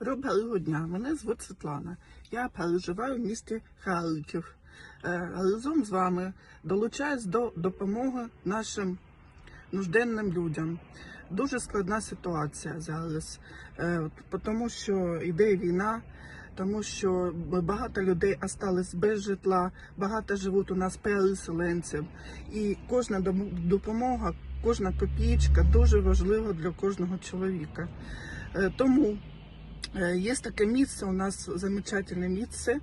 Доброго дня, мене звуть Світлана. Я переживаю в місті Харків. Е, Разом з вами долучаюсь до допомоги нашим нужденним людям. Дуже складна ситуація зараз, е, тому що йде війна, тому що багато людей остались без житла, багато живуть у нас переселенців. І кожна допомога, кожна копієчка дуже важлива для кожного чоловіка. Е, Тому Є таке місце, у нас замечательне місце,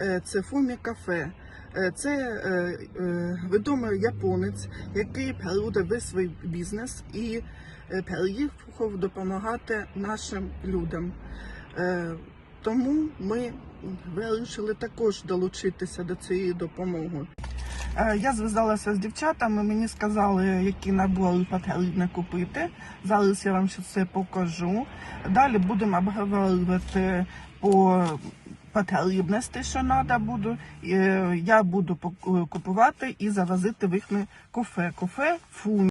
е, це Фумі кафе. Е, Це е, е, відомий японець, який переводив весь свій бізнес і е, переїхав допомагати нашим людям. Е, Тому ми вирішили також долучитися до цієї допомоги. Е, Я зв'язалася з дівчатами, мені сказали, які набори потрібно купити. Зараз я вам ще це покажу. Далі будемо обговорювати по потрібності, що треба буде. Е, Я буду купувати і завозити в їхнє кафе. Кафе фу.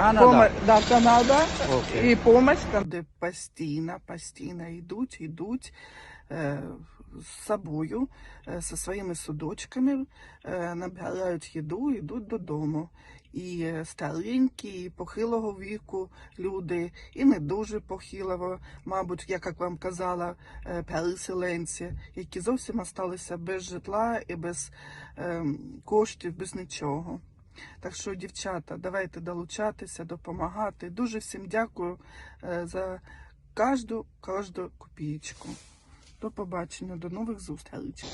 Пома- Да, Канада. Окей. І помощь. Де постійно, постійно йдуть, йдуть е, з собою, е, зі своїми судочками, е, набирають їду, йдуть додому. І е, старенькі, і похилого віку люди, і не дуже похилого, мабуть, я як вам казала, е, переселенці, які зовсім осталися без житла і без е, коштів, без нічого. Так що, дівчата, давайте долучатися, допомагати. Дуже всім дякую е, за кожну, кожну копійку. До побачення, до нових зустрічей.